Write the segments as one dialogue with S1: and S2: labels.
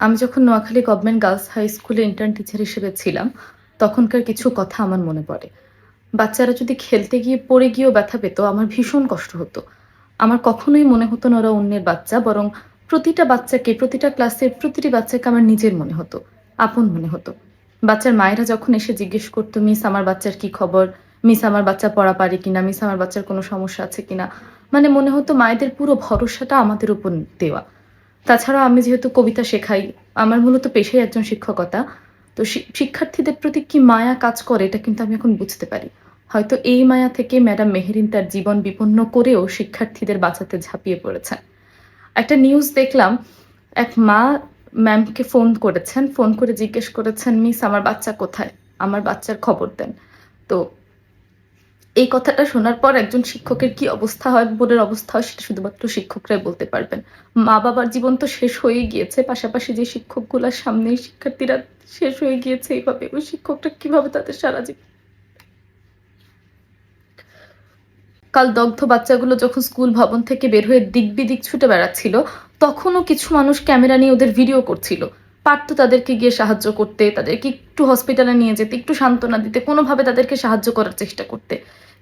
S1: আমি যখন Noakhali government girls high স্কুলে ইন্টার্ন টিচার হিসেবে ছিলাম, তখনকার কিছু কথা আমার মনে পড়ে। বাচ্চারা যদি খেলতে গিয়ে পড়ে গিয়েও ব্যথা পেত, আমার ভীষণ কষ্ট হতো। আমার কখনোই মনে হতো না ওরা অন্যের বাচ্চা, বরং প্রতিটা বাচ্চাকে, প্রতিটা ক্লাসের প্রতিটি বাচ্চাকে আমার নিজের মনে হতো, আপন মনে হতো। বাচ্চার মায়েরা যখন এসে জিজ্ঞেস করতো, মিস, আমার বাচ্চার কি খবর? মিস, আমার বাচ্চা পড়া পারে কিনা? মিস, আমার বাচ্চার কোনো সমস্যা আছে কিনা? মানে মনে হতো মায়েদের পুরো ভরসাটা আমাদের উপর দেওয়া। তাছাড়া আমি যেহেতু কবিতা শেখাই, আমার মূলত পেশাই একজন শিক্ষকতা, তো শিক্ষার্থীদের প্রতি কি মায়া কাজ করে এটা কিন্তু আমি এখন বুঝতে পারি। হয়তো এই মায়া থেকে ম্যাডাম মেহেরিন তার জীবন বিপন্ন করেও শিক্ষার্থীদের বাঁচাতে ঝাঁপিয়ে পড়েছেন। একটা নিউজ দেখলাম, এক মা ম্যামকে ফোন করেছেন ফোন করে জিজ্ঞেস করেছেন, মিস, আমার বাচ্চা কোথায়? আমার বাচ্চার খবর দেন। তো এই কথাটা শোনার পর একজন শিক্ষকের কি অবস্থা হয় বোর্ডের অবস্থা হয় সেটা শুধুমাত্র শিক্ষকরাই বলতে পারবেন। মা বাবার জীবন তো শেষ হয়ে গিয়েছে, পাশাপাশি যে শিক্ষকগুলোর সামনে শিক্ষার্থীরা শেষ হয়ে গিয়েছে, এইভাবে ওই শিক্ষকটা কীভাবে তাদের সারা জীবন কাল দগ্ধ বাচ্চাগুলো যখন স্কুল ভবন থেকে বের হয়ে দিক বিদিক ছুটে বেড়াচ্ছিল, তখনও কিছু মানুষ ক্যামেরা নিয়ে ওদের ভিডিও করছিল। পারতো তাদেরকে গিয়ে সাহায্য করতে, তাদেরকে একটু হসপিটালে নিয়ে যেতে, একটু সান্ত্বনা দিতে, কোনোভাবে তাদেরকে সাহায্য করার চেষ্টা করতে।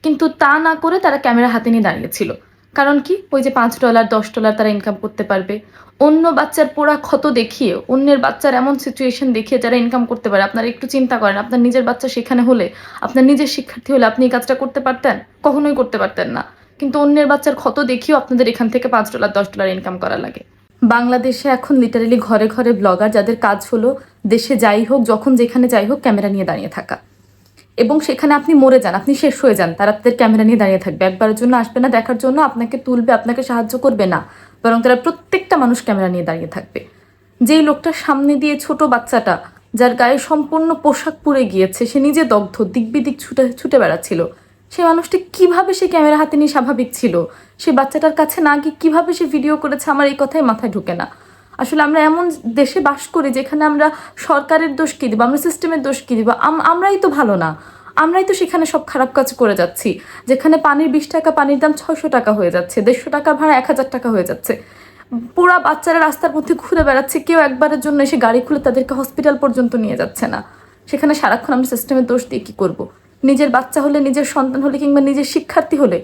S1: কিন্তু তা না করে তারা ক্যামেরা হাতে নিয়ে দাঁড়িয়েছিল। কারণ কি? ওই যে পাঁচ ডলার, দশ ডলার তারা ইনকাম করতে পারবে। অন্য বাচ্চার পোড়া ক্ষত দেখিয়ে, অন্যের বাচ্চার এমন সিচুয়েশন দেখিয়ে যারা ইনকাম করতে পারে, আপনারা একটু চিন্তা করেন, আপনার নিজের বাচ্চা সেখানে হলে, আপনার নিজের শিক্ষার্থী হলে আপনি এই কাজটা করতে পারতেন? কখনোই করতে পারতেন না। কিন্তু অন্যের বাচ্চার ক্ষত দেখিয়েও আপনাদের এখান থেকে পাঁচ ডলার, দশ ডলার ইনকাম করা লাগে। বাংলাদেশে এখন লিটারালি ঘরে ঘরে ব্লগার যাদের কাজ হলো দেশে যাই হোক, যখন যেখানে যাই হোক, ক্যামেরা নিয়ে দাঁড়িয়ে থাকা। এবং সেখানে আপনি মরে যান, আপনি শেষ হয়ে যান, তারা তাদের ক্যামেরা নিয়ে দাঁড়িয়ে থাকবে। একবারের জন্য আসবে না, দেখার জন্য আপনাকে তুলবে, আপনাকে সাহায্য করবে না। বরং তারা প্রত্যেকটা মানুষ ক্যামেরা নিয়ে দাঁড়িয়ে থাকবে। যেই লোকটার সামনে দিয়ে ছোট বাচ্চাটা, যার গায়ে সম্পূর্ণ পোশাক পুড়ে গিয়েছে, সে নিজে দগ্ধ দিক বিদিক ছুটে ছুটে বেড়াচ্ছিল। সে মানুষটি কীভাবে সে ক্যামেরা হাতে নিয়ে স্বাভাবিক ছিল? সে বাচ্চাটার কাছে না গিয়ে কীভাবে সে ভিডিও করেছে? আমার এই কথাই মাথায় ঢোকে না। আসলে আমরা এমন দেশে বাস করি যেখানে আমরা সরকারের দোষ কী দিব, আমরা সিস্টেমের দোষ কী দিব? আমরাই তো ভালো না। আমরাই তো সেখানে সব খারাপ কাজ করে যাচ্ছি। যেখানে পানির বিশ টাকা, পানির দাম ছশো টাকা হয়ে যাচ্ছে, দেড়শো টাকা ভাড়া এক হাজার টাকা হয়ে যাচ্ছে। পুরা বাচ্চারা রাস্তার মধ্যে ঘুরে বেড়াচ্ছে, কেউ একবারের জন্য এসে গাড়ি খুলে তাদেরকে হসপিটাল পর্যন্ত নিয়ে যাচ্ছে না। সেখানে সারাক্ষণ আমরা সিস্টেমের দোষ দিয়ে কী করব? নিজের বাচ্চা হলে, নিজের সন্তান হলে কিংবা নিজের শিক্ষার্থী হলে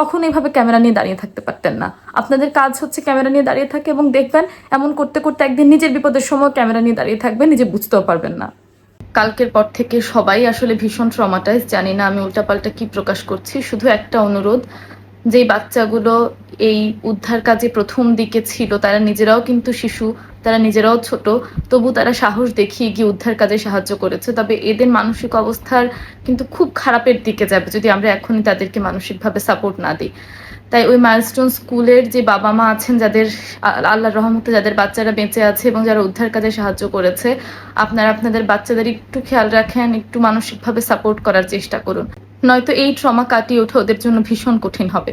S1: কখনো এইভাবে ক্যামেরা নিয়ে দাঁড়িয়ে থাকতে পারতেন না। আপনাদের কাজ হচ্ছে ক্যামেরা নিয়ে দাঁড়িয়ে থাকে এবং দেখবেন এমন করতে করতে একদিন নিজের বিপদের সময় ক্যামেরা নিয়ে দাঁড়িয়ে থাকবেন, নিজে বুঝতেও পারবেন না। কালকের পর থেকে সবাই আসলে ভীষণ ট্রমাটাইজ জানি না আমি উল্টাপাল্টা কি প্রকাশ করছি, শুধু একটা অনুরোধ, যেই বাচ্চাগুলো এই উদ্ধার কাজে প্রথম দিকে ছিল, তারা নিজেরাও কিন্তু শিশু তারা নিজেরাও ছোট, তবু তারা সাহস দেখিয়ে গিয়ে উদ্ধার কাজে সাহায্য করেছে। তবে এদের মানসিক অবস্থার কিন্তু খুব খারাপের দিকে যাবে যদি আমরা এখনই তাদেরকে মানসিকভাবে সাপোর্ট না দিই। তাই ওই মাইলস্টোন স্কুলের যে বাবা মা আছেন, যাদের আল্লাহর রহমতে যাদের বাচ্চারা বেঁচে আছে এবং যারা উদ্ধার কাজে সাহায্য করেছে, আপনারা আপনাদের বাচ্চাদের একটু খেয়াল রাখেন, একটু মানসিকভাবে সাপোর্ট করার চেষ্টা করুন। নয়তো এই ট্রমা কাটিয়ে ওঠা ওদের জন্য ভীষণ কঠিন হবে।